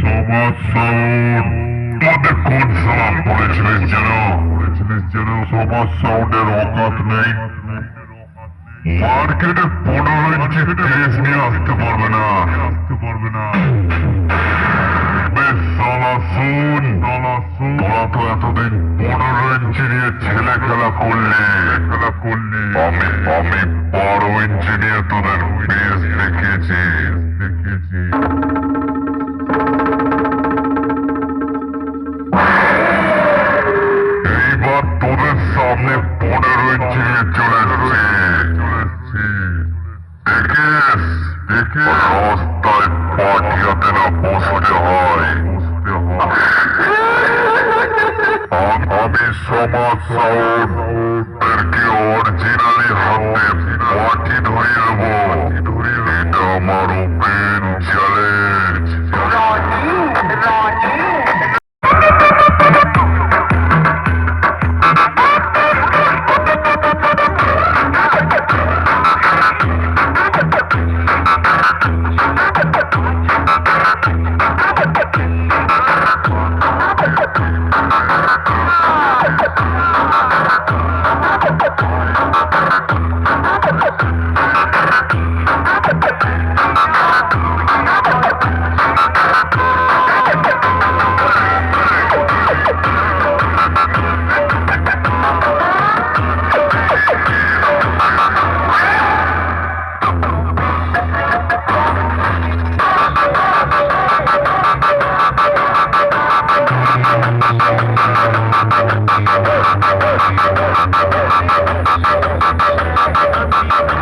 সমাজ সাউন্ড তোদের কোন সালা পড়েছিলিস যেন সমাজ সাউন্ডের অকাত নেই মার্কেটে পনেরো ইঞ্চি ড্রেস নিয়ে আসতে পারবে না আসতে পারবে না ছেলে খেলা করলি। খেলা করলি আমি আমি বারো ইঞ্চি তোদের বেশ দেখিয়েছি দেখিয়েছি। সামনে পনেরো নিয়ে চলে এসেছি দেখিস রাস্তায় হয়। আম- সমাজ Thank you.